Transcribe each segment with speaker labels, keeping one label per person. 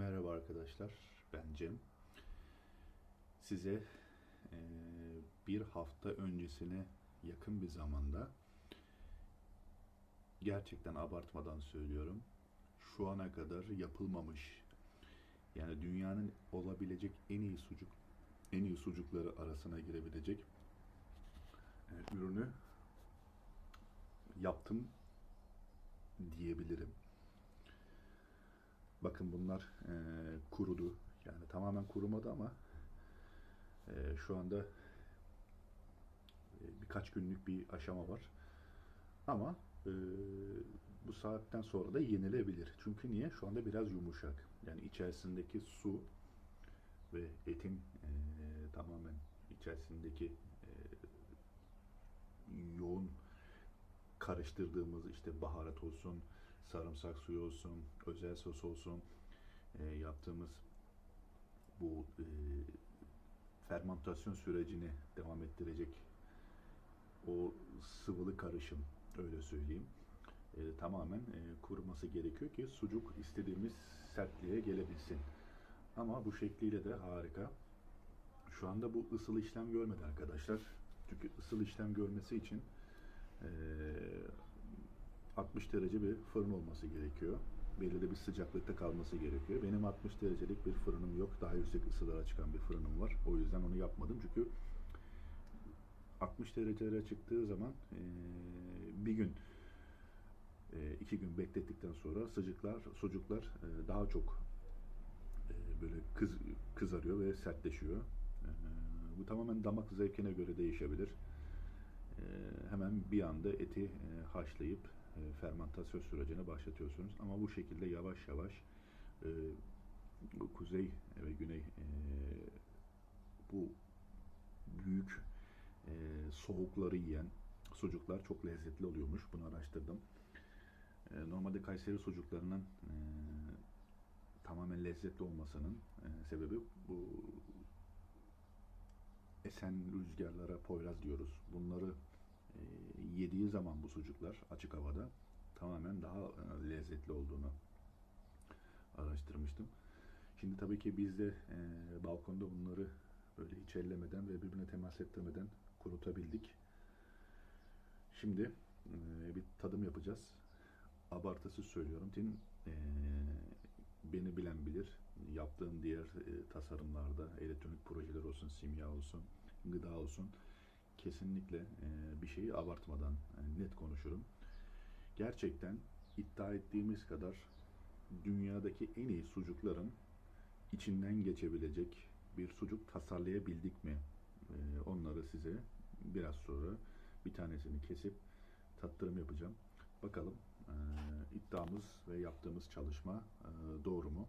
Speaker 1: Merhaba arkadaşlar, ben Cem. Size eee, bir hafta öncesine yakın bir zamanda gerçekten abartmadan söylüyorum. Şu ana kadar yapılmamış yani dünyanın olabilecek en iyi sucuk en iyi sucukları arasına girebilecek eee, ürünü yaptım diyebilirim. Bakın bunlar eee, kurudu. Yani tamamen kurumadı ama eee, şu anda eee, birkaç günlük bir aşama var. Ama eee, bu saatten sonra da yenilebilir. Çünkü niye? Şu anda biraz yumuşak. Yani içerisindeki su ve etin eee, tamamen içerisindeki eee, yoğun karıştırdığımız işte baharat olsun, sarımsak suyu olsun, özel sos olsun, e, yaptığımız bu e, fermantasyon sürecini devam ettirecek o sıvılı karışım öyle söyleyeyim. e, tamamen e, kuruması gerekiyor ki sucuk istediğimiz sertliğe gelebilsin. Ama bu şekliyle de harika. Şu anda bu ısılı işlem görmedi arkadaşlar. Çünkü ısılı işlem görmesi için e, 60 derece bir fırın olması gerekiyor. Belirli bir sıcaklıkta kalması gerekiyor. Benim 60 derecelik bir fırınım yok. Daha yüksek ısılara çıkan bir fırınım var. O yüzden onu yapmadım. Çünkü 60 derecelere çıktığı zaman eee, bir gün eee, iki gün beklettikten sonra sıcaklar, sucuklar eee, daha çok eee, böyle kız, kızarıyor ve sertleşiyor. Eee, bu tamamen damak zevkine göre değişebilir. Eee, hemen bir anda eti eee, haşlayıp fermentasyon sürecine başlatıyorsunuz. Ama bu şekilde yavaş yavaş bu kuzey ve güney eee, bu büyük eee, soğukları yiyen sucuklar çok lezzetli oluyormuş. Bunu araştırdım. Eee, normalde Kayseri sucuklarının eee, tamamen lezzetli olmasının eee, sebebi bu esen rüzgarlara poyraz diyoruz. Bunları e, yediği zaman bu sucuklar açık havada tamamen daha e, lezzetli olduğunu araştırmıştım. Şimdi tabii ki biz de e, balkonda bunları böyle hiç ellemeden ve birbirine temas ettirmeden kurutabildik. Şimdi e, bir tadım yapacağız. Abartısız söylüyorum. Tin beni bilen bilir. Yaptığım diğer tasarımlarda elektronik projeler olsun, simya olsun, gıda olsun kesinlikle e, bir şeyi abartmadan e, net konuşurum. Gerçekten iddia ettiğimiz kadar dünyadaki en iyi sucukların içinden geçebilecek bir sucuk tasarlayabildik mi? E, onları size biraz sonra bir tanesini kesip tattırım yapacağım. Bakalım iddiamız ve yaptığımız çalışma doğru mu?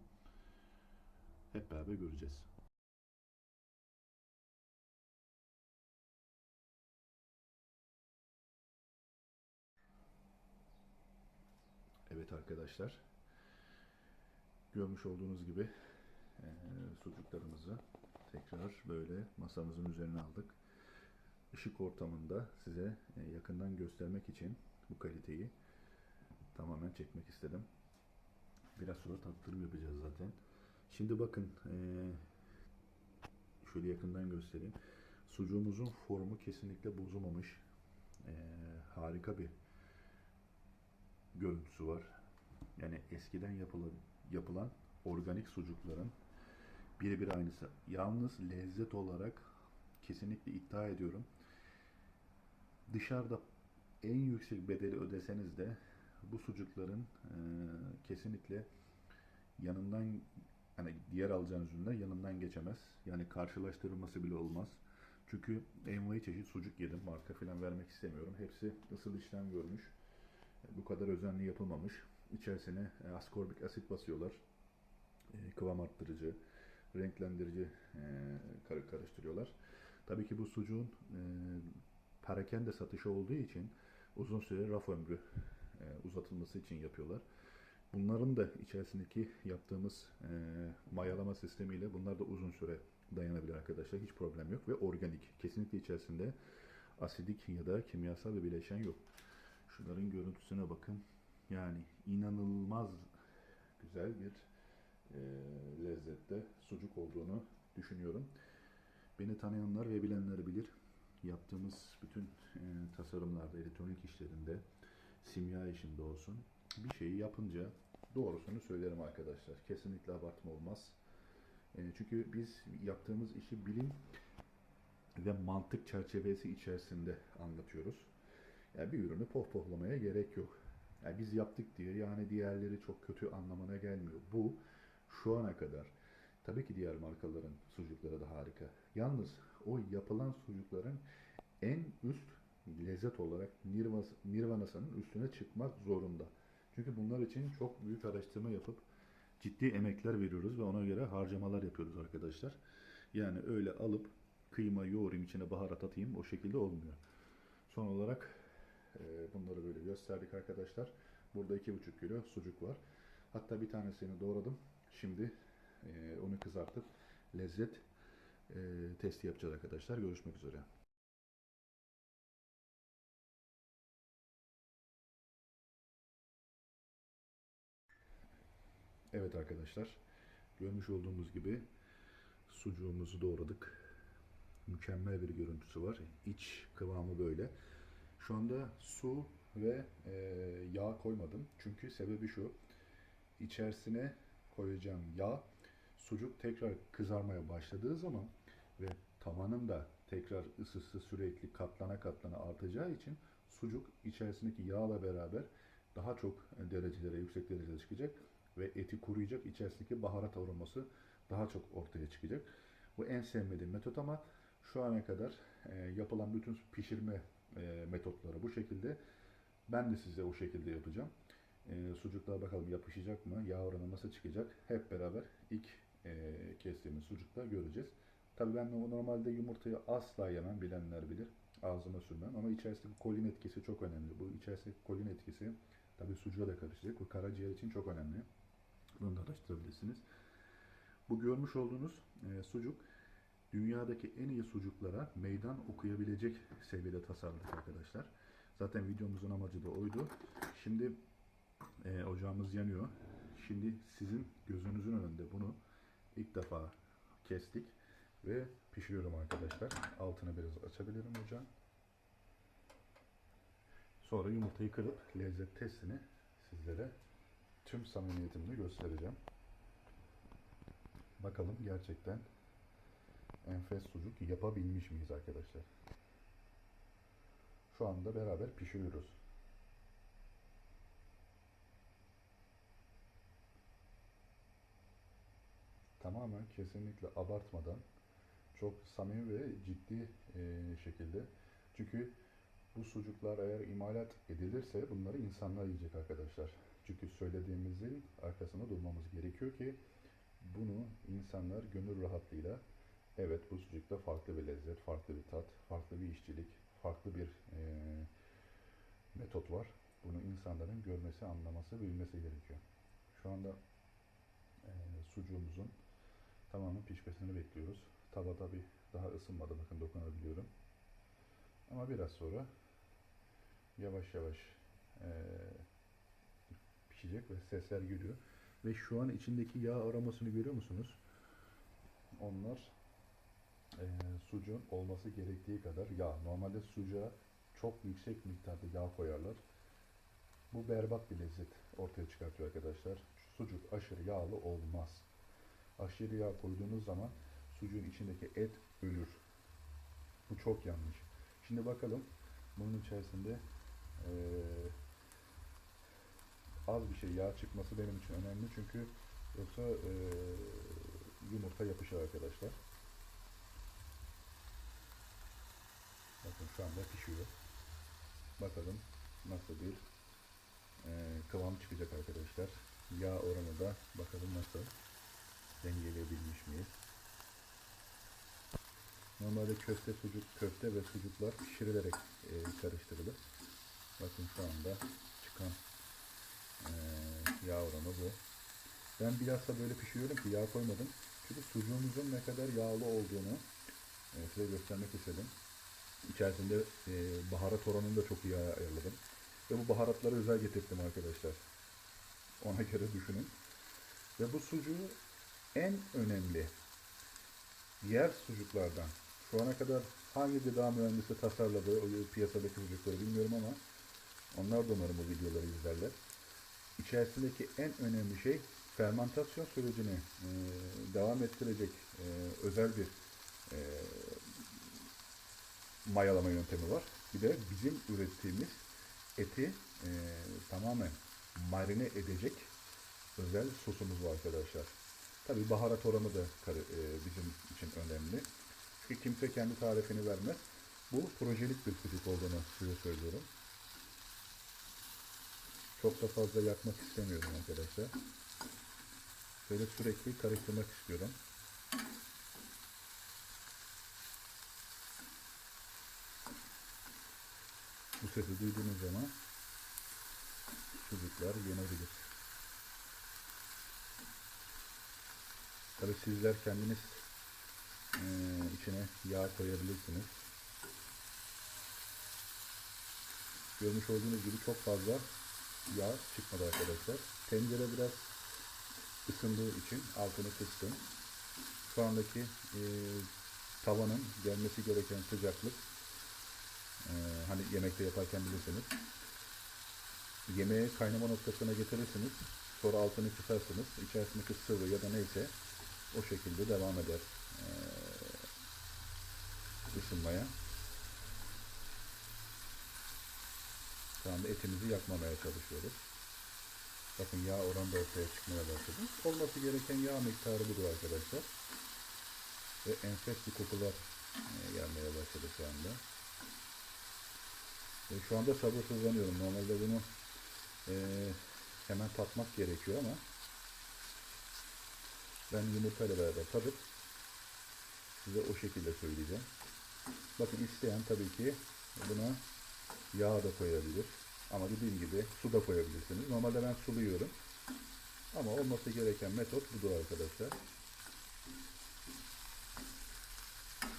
Speaker 1: Hep beraber göreceğiz. Evet arkadaşlar. Görmüş olduğunuz gibi eee, sucuklarımızı tekrar böyle masamızın üzerine aldık. Işık ortamında size e, yakından göstermek için bu kaliteyi tamamen çekmek istedim. Biraz sonra tattırım yapacağız zaten. Şimdi bakın eee, şöyle yakından göstereyim. Sucuğumuzun formu kesinlikle bozulmamış. Eee, harika bir görüntüsü var. Yani eskiden yapılan, yapılan organik sucukların birebir aynısı. Yalnız lezzet olarak kesinlikle iddia ediyorum. Dışarıda en yüksek bedeli ödeseniz de bu sucukların e, kesinlikle yanından hani diğer alacağınız ürünler yanından geçemez. Yani karşılaştırılması bile olmaz. Çünkü envai çeşit sucuk yedim. Marka falan vermek istemiyorum. Hepsi ısıl işlem görmüş. Bu kadar özenli yapılmamış. İçerisine e, askorbik asit basıyorlar. E, kıvam arttırıcı, renklendirici e, karı karıştırıyorlar. Tabii ki bu sucuğun perakende satışı olduğu için uzun süre raf ömrü uzatılması için yapıyorlar. Bunların da içerisindeki yaptığımız e, mayalama sistemiyle bunlar da uzun süre dayanabilir arkadaşlar. Hiç problem yok ve organik. Kesinlikle içerisinde asidik ya da kimyasal bir bileşen yok. Şunların görüntüsüne bakın. Yani inanılmaz güzel bir e, lezzette sucuk olduğunu düşünüyorum. Beni tanıyanlar ve bilenler bilir. Yaptığımız bütün e, tasarımlarda, elektronik işlerinde, simya işinde olsun bir şeyi yapınca doğrusunu söylerim arkadaşlar. Kesinlikle abartma olmaz. E, çünkü biz yaptığımız işi bilim ve mantık çerçevesi içerisinde anlatıyoruz. Yani bir ürünü pohpohlamaya gerek yok. Yani biz yaptık diye yani diğerleri çok kötü anlamına gelmiyor. Bu şu ana kadar tabii ki diğer markaların sucukları da harika. Yalnız o yapılan sucukların en üst lezzet olarak nirvanasının üstüne çıkmak zorunda. Çünkü bunlar için çok büyük araştırma yapıp ciddi emekler veriyoruz ve ona göre harcamalar yapıyoruz arkadaşlar. Yani öyle alıp kıyma yoğurayım içine baharat atayım o şekilde olmuyor. Son olarak e, bunları böyle gösterdik arkadaşlar. Burada 2,5 kilo sucuk var. Hatta bir tanesini doğradım. Şimdi e, onu kızartıp lezzet e, testi yapacağız arkadaşlar. Görüşmek üzere. Evet arkadaşlar. Görmüş olduğumuz gibi sucuğumuzu doğradık. Mükemmel bir görüntüsü var. İç kıvamı böyle. Şu anda su ve e, yağ koymadım. Çünkü sebebi şu. İçerisine koyacağım yağ sucuk tekrar kızarmaya başladığı zaman ve tavanın da tekrar ısısı sürekli katlana katlana artacağı için sucuk içerisindeki yağla beraber daha çok derecelere, yüksek derecelere çıkacak ve eti kuruyacak. İçerisindeki baharat aroması daha çok ortaya çıkacak. Bu en sevmediğim metot ama şu ana kadar e, yapılan bütün pişirme e, metotları bu şekilde. Ben de size o şekilde yapacağım. E, sucuklar bakalım yapışacak mı? Yağ oranı nasıl çıkacak? Hep beraber ilk e, kestiğimiz sucukta göreceğiz. Tabii ben normalde yumurtayı asla yemem bilenler bilir. Ağzıma sürmem ama içerisindeki kolin etkisi çok önemli. Bu içerisindeki kolin etkisi tabii sucuğa da karışacak. Bu karaciğer için çok önemli. Bunu da araştırabilirsiniz. Bu görmüş olduğunuz e, sucuk dünyadaki en iyi sucuklara meydan okuyabilecek seviyede tasarladık arkadaşlar. Zaten videomuzun amacı da oydu. Şimdi e, ocağımız yanıyor. Şimdi sizin gözünüzün önünde bunu ilk defa kestik ve pişiriyorum arkadaşlar. Altını biraz açabilirim ocağın. Sonra yumurtayı kırıp lezzet testini sizlere tüm samimiyetimle göstereceğim. Bakalım gerçekten enfes sucuk yapabilmiş miyiz arkadaşlar? Şu anda beraber pişiriyoruz. Tamamen kesinlikle abartmadan çok samimi ve ciddi e, şekilde. Çünkü bu sucuklar eğer imalat edilirse bunları insanlar yiyecek arkadaşlar. Çünkü söylediğimizin arkasında durmamız gerekiyor ki bunu insanlar gönül rahatlığıyla evet bu sucukta farklı bir lezzet, farklı bir tat, farklı bir işçilik, farklı bir e, metot var. Bunu insanların görmesi, anlaması, bilmesi gerekiyor. Şu anda e, sucuğumuzun tamamen pişmesini bekliyoruz. Tava tabi daha ısınmadı bakın dokunabiliyorum. Ama biraz sonra yavaş yavaş e, pişecek ve sesler geliyor. Ve şu an içindeki yağ aromasını görüyor musunuz? Onlar sucuğun olması gerektiği kadar yağ. Normalde sucuğa çok yüksek miktarda yağ koyarlar. Bu berbat bir lezzet ortaya çıkartıyor arkadaşlar. Sucuk aşırı yağlı olmaz. Aşırı yağ koyduğunuz zaman sucuğun içindeki et ölür. Bu çok yanlış. Şimdi bakalım bunun içerisinde eee, az bir şey yağ çıkması benim için önemli çünkü yoksa eee, yumurta yapışır arkadaşlar. Bakın şu anda pişiyor. Bakalım nasıl bir eee, kıvam çıkacak arkadaşlar. Yağ oranı da bakalım nasıl dengeleyebilmiş miyiz? Normalde köfte sucuk, köfte ve sucuklar pişirilerek e, karıştırılır. Bakın şu anda çıkan e, yağ oranı bu. Ben bilhassa böyle pişiriyorum ki yağ koymadım. Çünkü sucuğumuzun ne kadar yağlı olduğunu e, size göstermek istedim. İçerisinde e, baharat oranını da çok iyi ayarladım. Ve bu baharatları özel getirdim arkadaşlar. Ona göre düşünün. Ve bu sucuğu en önemli diğer sucuklardan şu ana kadar hangi gıda mühendisi tasarladı o piyasadaki sucukları bilmiyorum ama onlar da umarım bu videoları izlerler. İçerisindeki en önemli şey fermentasyon sürecini e, devam ettirecek e, özel bir e, mayalama yöntemi var. Bir de bizim ürettiğimiz eti e, tamamen marine edecek özel sosumuz var arkadaşlar. Tabii baharat oranı da e, bizim için önemli. Çünkü kimse kendi tarifini vermez. Bu projelik bir sucuk olduğunu size söylüyorum. Çok da fazla yakmak istemiyorum arkadaşlar. Şöyle sürekli karıştırmak istiyorum. Sesi duyduğunuz zaman sucuklar yenebilir. Tabii sizler kendiniz eee, içine yağ koyabilirsiniz. Görmüş olduğunuz gibi çok fazla yağ çıkmadı arkadaşlar. Tencere biraz ısındığı için altını kıstım. Şu andaki eee, tavanın gelmesi gereken sıcaklık eee, hani yemekte yaparken bilirsiniz. Yemeği kaynama noktasına getirirsiniz. Sonra altını kısarsınız. İçerisindeki sıvı ya da neyse o şekilde devam eder eee, ısınmaya. Şu anda etimizi yakmamaya çalışıyoruz. Bakın yağ oranı da ortaya çıkmaya başladı. Olması gereken yağ miktarı budur arkadaşlar. Ve enfes bir kokular eee, gelmeye başladı şu anda. E, şu anda sabırsızlanıyorum. Normalde bunu eee, hemen tatmak gerekiyor ama ben yumurtayla beraber tadıp size o şekilde söyleyeceğim. Bakın isteyen tabii ki buna yağ da koyabilir. Ama dediğim gibi su da koyabilirsiniz. Normalde ben suluyorum. Ama olması gereken metot budur arkadaşlar.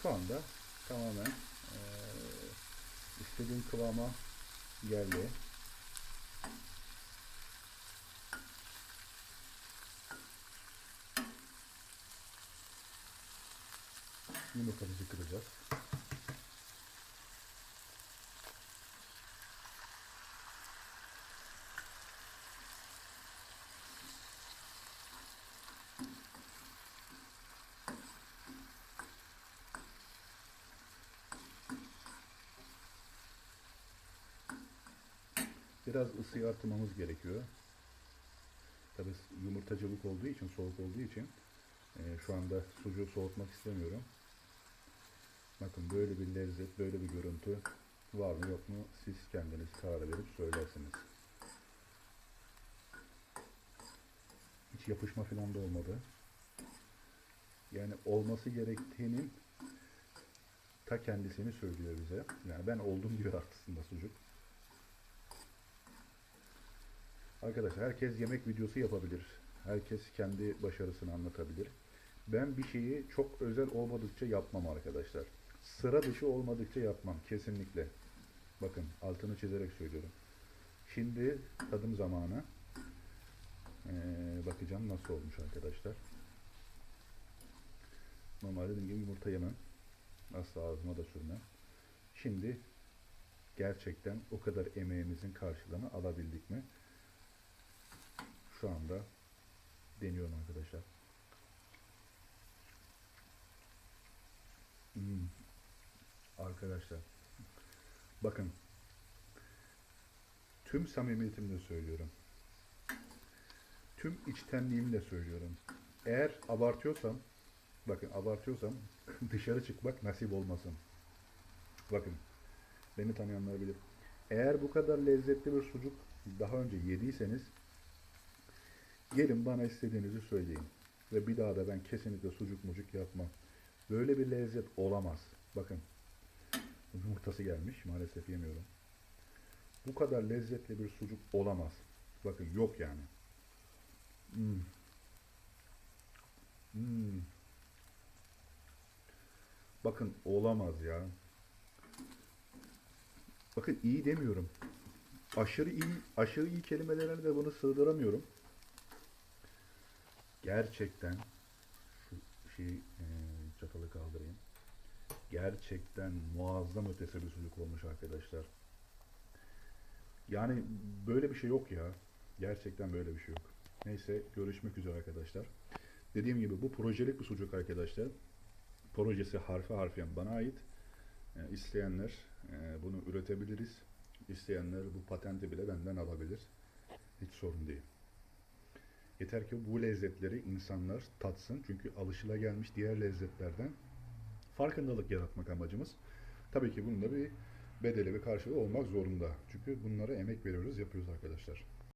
Speaker 1: Şu anda tamamen istediğim kıvama geldi. Yumurtamızı kıracağız. Biraz ısıyı artırmamız gerekiyor. Tabi yumurta cıvık olduğu için, soğuk olduğu için e, şu anda sucuğu soğutmak istemiyorum. Bakın böyle bir lezzet, böyle bir görüntü var mı yok mu siz kendiniz karar verip söylersiniz. Hiç yapışma falan da olmadı. Yani olması gerektiğinin ta kendisini söylüyor bize. Yani ben oldum diyor aslında sucuk. Arkadaşlar herkes yemek videosu yapabilir. Herkes kendi başarısını anlatabilir. Ben bir şeyi çok özel olmadıkça yapmam arkadaşlar. Sıra dışı olmadıkça yapmam kesinlikle. Bakın altını çizerek söylüyorum. Şimdi tadım zamanı. Ee, bakacağım nasıl olmuş arkadaşlar. Normalde dediğim gibi yumurta yemem. Asla ağzıma da sürmem. Şimdi gerçekten o kadar emeğimizin karşılığını alabildik mi? Şu anda deniyorum arkadaşlar. Hmm. Arkadaşlar bakın tüm samimiyetimle söylüyorum. Tüm içtenliğimle söylüyorum. Eğer abartıyorsam bakın abartıyorsam dışarı çıkmak nasip olmasın. Bakın beni tanıyanlar bilir. Eğer bu kadar lezzetli bir sucuk daha önce yediyseniz Gelin bana istediğinizi söyleyin. Ve bir daha da ben kesinlikle sucuk mucuk yapmam. Böyle bir lezzet olamaz. Bakın. Yumurtası gelmiş. Maalesef yemiyorum. Bu kadar lezzetli bir sucuk olamaz. Bakın yok yani. Hmm. Hmm. Bakın olamaz ya. Bakın iyi demiyorum. Aşırı iyi, aşırı iyi kelimelerine de bunu sığdıramıyorum. Gerçekten şu şeyi e, çatalı kaldırayım. Gerçekten muazzam ötesi bir sucuk olmuş arkadaşlar. Yani böyle bir şey yok ya. Gerçekten böyle bir şey yok. Neyse görüşmek üzere arkadaşlar. Dediğim gibi bu projelik bir sucuk arkadaşlar. Projesi harfi harfiyen bana ait. E, isteyenler e, bunu üretebiliriz. İsteyenler bu patenti bile benden alabilir. Hiç sorun değil. Yeter ki bu lezzetleri insanlar tatsın. Çünkü alışılagelmiş diğer lezzetlerden farkındalık yaratmak amacımız. Tabii ki bunun da bir bedeli ve karşılığı olmak zorunda. Çünkü bunlara emek veriyoruz, yapıyoruz arkadaşlar.